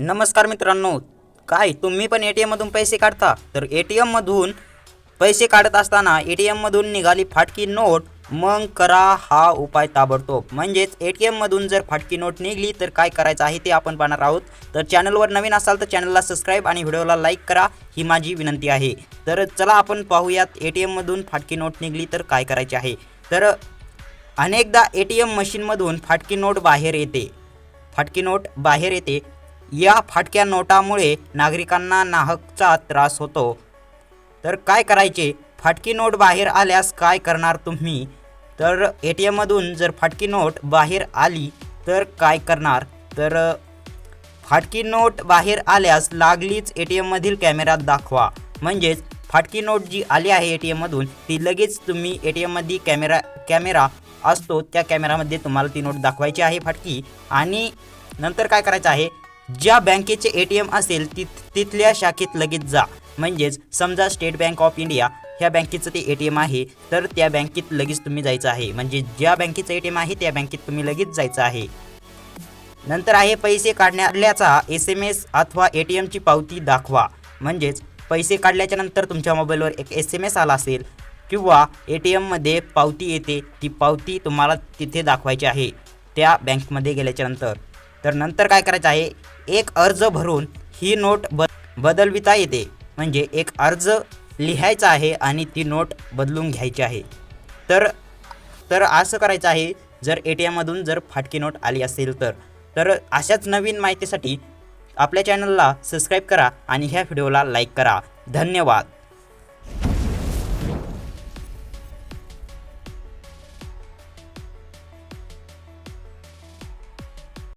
नमस्कार मित्रांनो. काय तुम्ही पण ए टी एममधून पैसे काढता? तर ए टी एममधून पैसे काढत असताना ए टी एममधून निघाली फाटकी नोट. मग करा हा उपाय ताबडतोब. म्हणजेच ए टी एममधून जर फाटकी नोट निघली तर काय करायचं आहे ते आपण पाहणार आहोत. तर चॅनलवर नवीन असाल तर चॅनलला सबस्क्राईब आणि व्हिडिओला लाईक करा ही माझी विनंती आहे. तर चला आपण पाहूयात ए टी एममधून फाटकी नोट निघली तर काय करायचे आहे. तर अनेकदा ए टी एम मशीनमधून फाटकी नोट बाहेर येते. फाटकी नोट बाहेर येते. या फाटक्या नोटामुळे नागरिकांना नाहकचा त्रास होतो. तर काय करायचे? फाटकी नोट बाहेर आल्यास काय करणार तुम्ही? तर ए टी एममधून जर फाटकी नोट बाहेर आली तर काय करणार? तर फाटकी नोट बाहेर आल्यास लागलीच ए टी एममधील कॅमेऱ्यात दाखवा. म्हणजेच फाटकी नोट जी आली आहे ए टी एममधून ती लगेच तुम्ही ए टी एममध्ये कॅमेरा कॅमेरा असतो त्या कॅमेरामध्ये तुम्हाला ती नोट दाखवायची आहे फाटकी. आणि नंतर काय करायचं आहे? ज्या बँकेचे ए टी एम असेल ति तिथल्या शाखेत लगेच जा. म्हणजेच समजा स्टेट बँक ऑफ इंडिया ह्या बँकेचं ते ए टी एम आहे तर त्या बँकेत लगेच तुम्ही जायचं आहे. म्हणजे ज्या बँकेचं ए टी एम आहे त्या बँकेत तुम्ही लगेच जायचं आहे. नंतर आहे पैसे काढण्याचा एस एम एस अथवा ए टी एमची पावती दाखवा. म्हणजेच पैसे काढल्याच्या नंतर तुमच्या मोबाईलवर एक एस एम एस आला असेल किंवा ए टी एममध्ये पावती येते ती पावती तुम्हाला तिथे दाखवायची आहे त्या बँकमध्ये गेल्याच्यानंतर. तर नंतर काय करायचं आहे? एक अर्ज भरून ही नोट ब बदलविता येते. म्हणजे एक अर्ज लिहायचा आहे आणि ती नोट बदलून घ्यायची आहे. तर तर असं करायचं आहे जर ए टी एममधून जर फाटकी नोट आली असेल तर. तर अशाच नवीन माहितीसाठी आपल्या चॅनलला सबस्क्राईब करा आणि ह्या व्हिडिओला लाईक करा. धन्यवाद.